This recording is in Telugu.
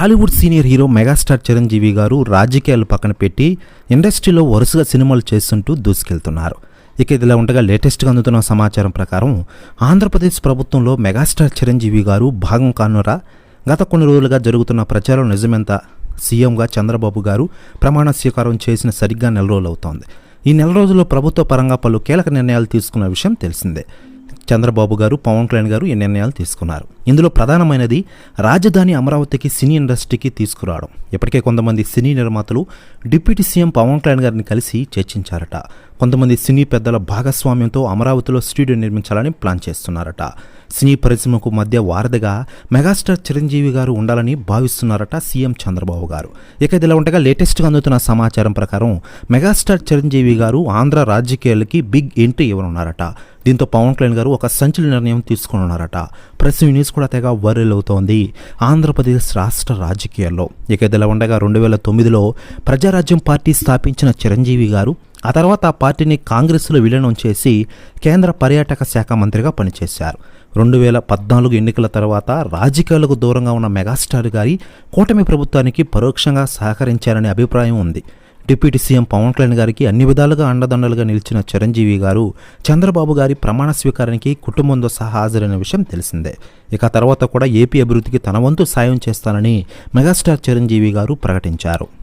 Tollywood senior hero megastar Chiranjeevi గారు రాజకీయాలు పక్కన పెట్టి ఇండస్ట్రీలో వరుసగా సినిమాలు చేస్తుంటూ దూసుకెళ్తున్నారు. ఇక ఇదిలా ఉండగా లేటెస్ట్గా అందుతున్న సమాచారం ప్రకారం ఆంధ్రప్రదేశ్ ప్రభుత్వంలో మెగాస్టార్ చిరంజీవి గారు భాగం కానురా. గత కొన్ని రోజులుగా జరుగుతున్న ప్రచారం నిజమెంత? సీఎంగా చంద్రబాబు గారు ప్రమాణ స్వీకారం చేసిన సరిగ్గా నెల రోజులు అవుతోంది ఈ నెల రోజుల్లో ప్రభుత్వ పరంగా పలు కీలక నిర్ణయాలు తీసుకున్న విషయం తెలిసిందే. చంద్రబాబు గారు పవన్ కళ్యాణ్ గారు ఈ నిర్ణయాలు తీసుకున్నారు. ఇందులో ప్రధానమైనది రాజధాని అమరావతికి సినీ ఇండస్ట్రీకి తీసుకురావడం. ఇప్పటికే కొంతమంది సినీ నిర్మాతలు డిప్యూటీ సీఎం పవన్ కళ్యాణ్ గారిని కలిసి చర్చించారట. కొంతమంది సినీ పెద్దల భాగస్వామ్యంతో అమరావతిలో స్టూడియో నిర్మించాలని ప్లాన్ చేస్తున్నారట. సినీ పరిశ్రమకు మధ్య వారధిగా మెగాస్టార్ చిరంజీవి గారు ఉండాలని భావిస్తున్నారట సీఎం చంద్రబాబు గారు. ఇక ఇదిలా ఉండగా లేటెస్ట్గా అందుతున్న సమాచారం ప్రకారం మెగాస్టార్ చిరంజీవి గారు ఆంధ్ర రాజకీయాలకి బిగ్ ఎంట్రీ ఇవ్వనున్నారట. దీంతో పవన్ కళ్యాణ్ గారు ఒక సంచలన నిర్ణయం తీసుకున్నారట. ప్రెస్ న్యూస్ కూడా తెగ వైరల్ అవుతోంది. ఆంధ్రప్రదేశ్ రాష్ట్ర రాజకీయాల్లో. ఇక ఇదిలా ఉండగా రెండు వేల తొమ్మిదిలో ప్రజారాజ్యం పార్టీ స్థాపించిన చిరంజీవి గారు ఆ తర్వాత ఆ పార్టీని కాంగ్రెస్లో విలీనం చేసి కేంద్ర పర్యాటక శాఖ మంత్రిగా పనిచేశారు. రెండు వేల పద్నాలుగు ఎన్నికల తర్వాత రాజకీయాలకు దూరంగా ఉన్న మెగాస్టార్ గారి కూటమి ప్రభుత్వానికి పరోక్షంగా సహకరించారనే అభిప్రాయం ఉంది. డిప్యూటీ సీఎం పవన్ కళ్యాణ్ గారికి అన్ని విధాలుగా అండదండలుగా నిలిచిన చిరంజీవి గారు చంద్రబాబు గారి ప్రమాణ స్వీకారానికి కుటుంబంతో సహా హాజరైన విషయం తెలిసిందే. ఇక తర్వాత కూడా ఏపీ అభివృద్ధికి తన వంతు సాయం చేస్తానని మెగాస్టార్ చిరంజీవి గారు ప్రకటించారు.